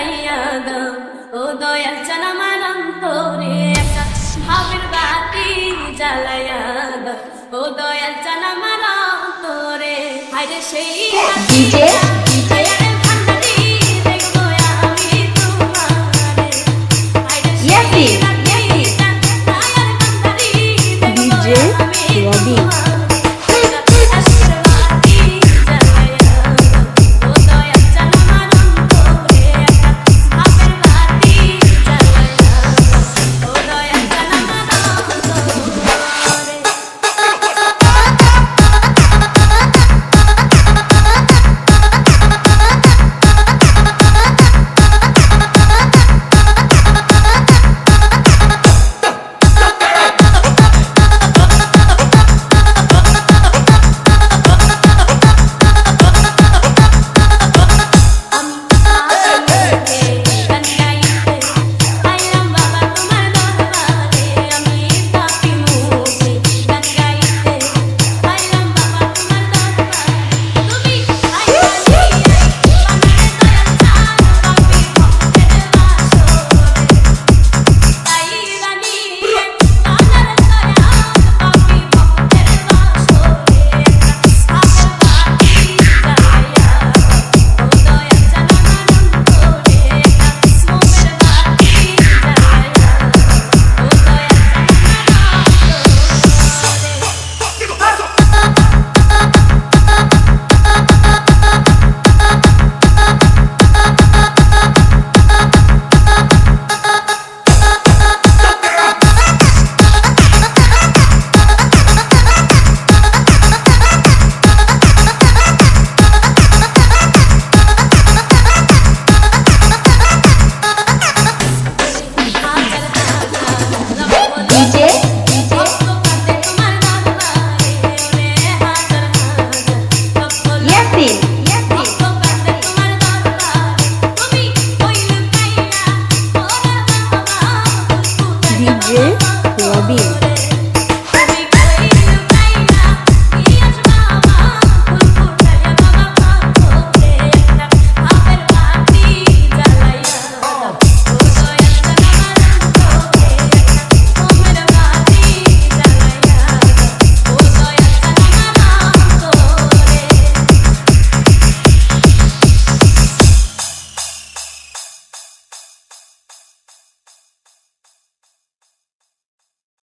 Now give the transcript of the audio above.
জ্বালাইয়া দাও। ও দয়াল চান মারাম তোরে একটা ভাবের বাতি জ্বালাইয়া দাও। ও দয়াল চান আমার অন্তরে। হায়রে সেই নবী